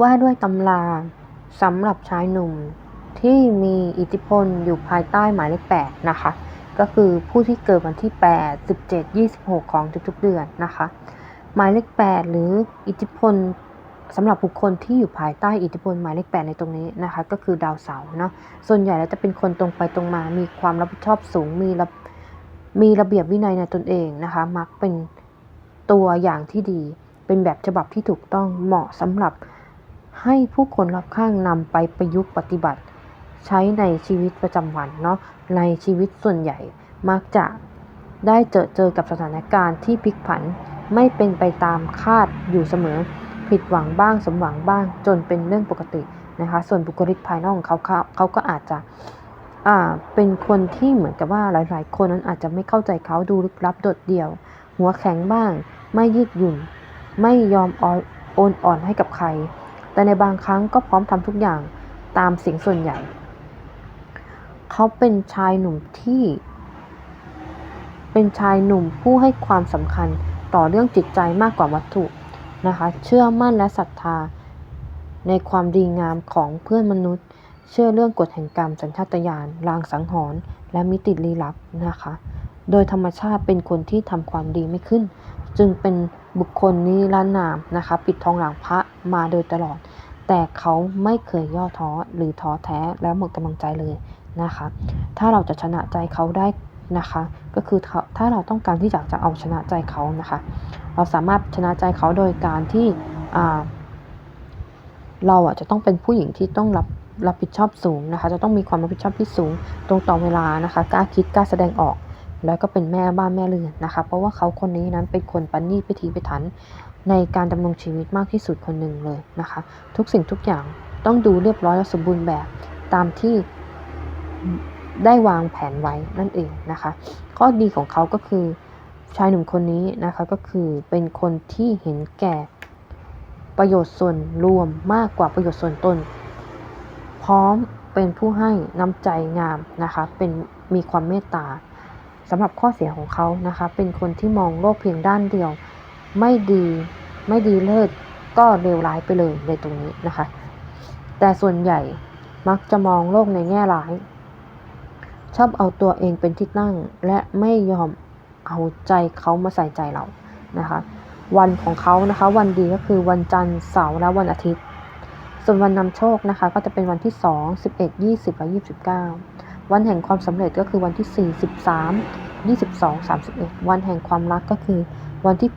ว่าด้วยตำราสำหรับชายหนุ่มที่มีอิทธิพลอยู่ภายใต้หมายเลข8นะคะ ก็คือผู้ที่เกิดวันที่ 8 17 26 ของทุกๆเดือนนะคะ หมายเลข 8 หรืออิทธิพลสำหรับบุคคลที่อยู่ภายใต้อิทธิพลหมายเลข 8 ในตรงนี้นะคะ ก็คือดาวเสาร์เนาะส่วนใหญ่แล้วจะเป็นคนตรงไปตรงมา มีความรับผิดชอบสูงมีระมีระเบียบวินัยในตนเองนะคะ มักเป็นตัวอย่างที่ดี เป็นแบบฉบับที่ถูกต้องเหมาะสำหรับ ให้ผู้คนรอบข้างนำไปประยุกต์ปฏิบัติ ใช้ในชีวิตประจำวันเนาะในชีวิตส่วนใหญ่มักจะได้เจอเจอกับสถานการณ์ที่พลิกผัน ไม่เป็นไปตามคาดอยู่เสมอ ผิดหวังบ้างสมหวังบ้างจนเป็นเรื่องปกตินะคะ ส่วนบุคลิกภายนอกของเขาเขาก็อาจจะเป็นคนที่เหมือนกับว่าหลาย ๆ คนนั้นอาจจะไม่เข้าใจเขาดูลึกลับโดดเดี่ยว หัวแข็งบ้าง ไม่ยืดหยุ่น ไม่ยอมอ่อนโอนอ่อนให้กับใคร แต่ในบางครั้งก็พร้อมทำทุกอย่างตามสียงส่วนใหญ่ เขาเป็นชายหนุ่มที่ เป็นชายหนุ่มผู้ให้ความสำคัญต่อเรื่องจิตใจมากกว่าวัตถุนะคะ เชื่อมั่นและศรัทธา ในความดีงามของเพื่อนมนุษย์ เชื่อเรื่องกฎแห่งกรรมสัญชาตญาณลางสังหรณ์และมิติลี้ลับนะคะ โดยธรรมชาติเป็นคนที่ทำความดีไม่ขึ้น จึงเป็น บุคคลนิรนามนะคะ ปิดทองหลังพระมาโดยตลอด แต่เขาไม่เคยย่อท้อหรือท้อแท้และหมดกำลังใจเลยนะคะ ถ้าเราจะชนะใจเขาได้นะคะ ก็คือถ้าถ้าเราต้องการที่อยากจะเอาชนะใจเขานะคะ เราสามารถชนะใจเขาโดยการที่เราอะจะต้องเป็นผู้หญิงที่ต้องรับรับผิดชอบสูงนะคะ จะต้องมีความรับผิดชอบที่สูง ตรงต่อเวลานะคะ กล้าคิดกล้าแสดงออก แล้วก็เป็นแม่บ้านแม่เรือนนะคะ เพราะว่าเขาคนนี้นั้นเป็นคนปันนี่พิธีพิถันในการดำรงชีวิตมากที่สุดคนหนึ่งเลยนะคะ ทุกสิ่งทุกอย่างต้องดูเรียบร้อยและสมบูรณ์แบบตามที่ได้วางแผนไว้นั่นเองนะคะ ข้อดีของเขาก็คือชายหนุ่มคนนี้นะคะก็คือเป็นคนที่เห็นแก่ประโยชน์ส่วนรวมมากกว่าประโยชน์ส่วนตน พร้อมเป็นผู้ให้น้ำใจงามนะคะเป็นมีความเมตตา สำหรับข้อเสียของเขานะคะ เป็นคนที่มองโลกเพียงด้านเดียว ไม่ดีไม่ดีเลิศก็เลวร้ายไปเลยในตรงนี้นะคะ แต่ส่วนใหญ่มักจะมองโลกในแง่ร้าย ชอบเอาตัวเองเป็นที่ตั้ง และไม่ยอมเอาใจเขามาใส่ใจเรานะคะ วันของเขานะคะ วันดีก็คือวันจันทร์เสาร์และวันอาทิตย์ ส่วนวันนำโชคนะคะ ก็จะเป็นวันที่ 2 11 20 และ 29 วันแห่งความสำเร็จก็คือวันที่ 4 13 22 31 วันแห่งความรักก็คือวันที่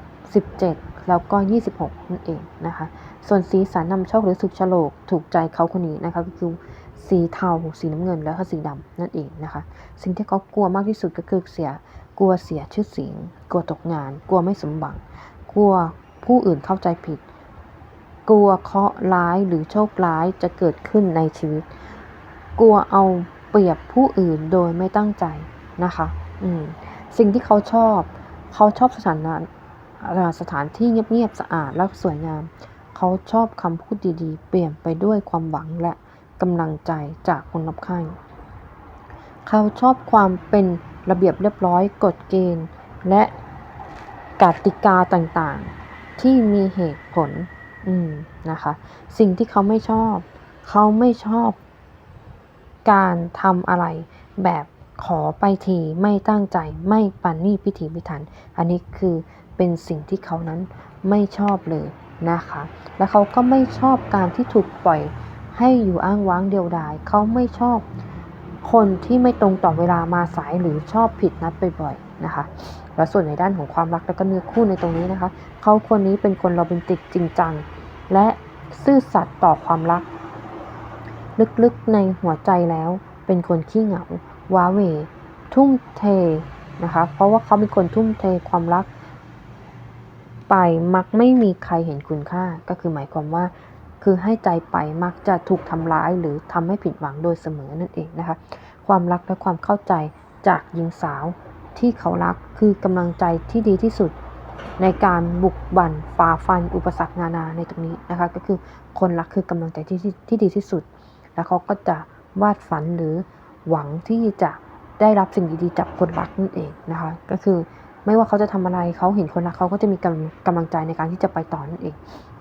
8 17 แล้วก็ 26 นั่นเองนะคะ ส่วนสีสันนำโชคหรือสุขโฉลกถูกใจเขาคนนี้นะคะก็คือสีเทา สีน้ำเงิน แล้วก็สีดำนั่นเองนะคะ สิ่งที่เขากลัวมากที่สุดก็คือเสีย กลัวเสียชื่อเสียง กลัวตกงาน กลัวไม่สมหวัง กลัวผู้อื่นเข้าใจผิด กลัวเคราะห์ร้ายหรือโชคร้ายจะเกิดขึ้นในชีวิต กลัวเอา เปรียบผู้อื่นโดยไม่ตั้งใจนะคะ อืมสิ่งที่เขาชอบเขาชอบสถานะสถานที่เงียบๆสะอาดและสวยงาม เขาชอบคำพูดดีๆ เปลี่ยนไปด้วยความหวังและกำลังใจจากคนรอบข้าง เขาชอบความเป็นระเบียบเรียบร้อยกฎเกณฑ์ และกติกาต่างๆ ที่มีเหตุผล อืมนะคะ สิ่งที่เขาไม่ชอบ เขาไม่ชอบ การทำอะไรแบบขอไปทีไม่ตั้งใจไม่ปันนี่พิถีพิถัน อันนี้คือเป็นสิ่งที่เขานั้นไม่ชอบเลยนะคะ และเขาก็ไม่ชอบการที่ถูกปล่อยให้อยู่อ้างว้างเดียวดาย เขาไม่ชอบคนที่ไม่ตรงต่อเวลามาสายหรือชอบผิดนัดบ่อยๆนะคะ และส่วนในด้านของความรักและก็เนื้อคู่ในตรงนี้นะคะ เขาคนนี้เป็นคนโรแมนติกจริงจังและซื่อสัตย์ต่อความรัก ลึกๆในหัวใจแล้ว เป็นคนขี้เหงาว้าเหวทุ่มเทนะคะ เพราะว่าเขาเป็นคนทุ่มเทความรัก ไปมักไม่มีใครเห็นคุณค่า ก็คือหมายความว่า คือให้ใจไปมักจะถูกทำร้ายหรือทำให้ผิดหวังโดยเสมอนั่นเองนะคะ ความรักและความเข้าใจจากหญิงสาวที่เขารักคือกำลังใจที่ดีที่สุด ในการบุกบั่นฝ่าฟันอุปสรรคนานาในตรงนี้นะคะ ก็คือคนรักคือกำลังใจที่ที่ที่ดีที่สุด แล้วเขาก็จะวาดฝันหรือหวังที่จะได้รับสิ่งดีๆจากคนรักนั่นเองนะคะ ก็คือไม่ว่าเขาจะทำอะไรเขาเห็นคนรักเขาก็จะมีกำกำลังใจในการที่จะไปต่อนั่นเอง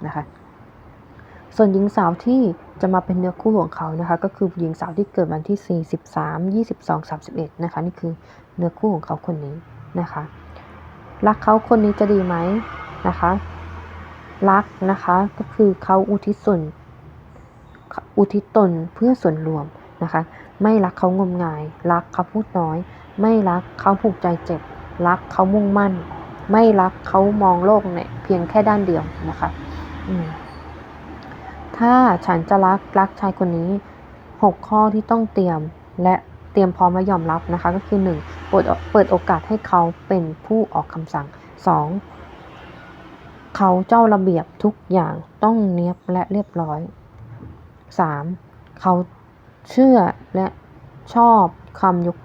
นะคะ ส่วนหญิงสาวที่จะมาเป็นเนื้อคู่ของเขานะคะก็คือหญิงสาวที่เกิดวันที่43 22 31นะคะนี่คือเนื้อคู่ของเขาคนนี้นะคะ รักเขาคนนี้จะดีไหมนะคะ รักนะคะก็คือเขาอุทิศส่วน อุทิศตนเพื่อส่วนรวมนะคะ ไม่รักเขางมงาย รักเขาพูดน้อย ไม่รักเขาผูกใจเจ็บ รักเขามุ่งมั่น ไม่รักเขามองโลกเนี่ยเพียงแค่ด้านเดียวนะคะถ้าฉันจะรักรักชายคนนี้ 6 ข้อที่ต้องเตรียมและเตรียมพร้อมและยอมรับนะคะ ก็คือ 1. เปิดเปิดโอกาสให้เขาเป็นผู้ออกคำสั่ง 2. เขาเจ้าระเบียบทุกอย่างต้องเนียบและเรียบร้อย 3. เขาเชื่อและชอบคำยก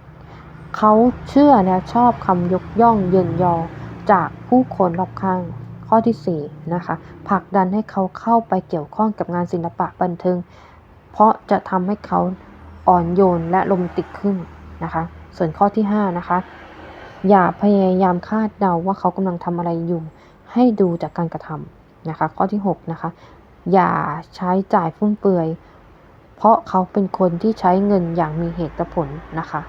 เขาเชื่อและชอบคำยกย่องเยินยอจากผู้คนรอบข้าง ข้อที่4นะคะผลักดันให้เขาเข้าไปเกี่ยวข้องกับงานศิลปะบันเทิง เพราะจะทำให้เขาอ่อนโยนและโรแมติกขึ้นนะคะ ส่วนข้อที่5นะคะ อย่าพยายามคาดเดาว่าเขากำลังทำอะไรอยู่ ให้ดูจากการกระทำนะคะ ข้อที่6นะคะ อย่าใช้จ่ายฟุ่มเฟือย เพราะเขาเป็นคนที่ใช้เงินอย่างมีเหตุผลนะคะ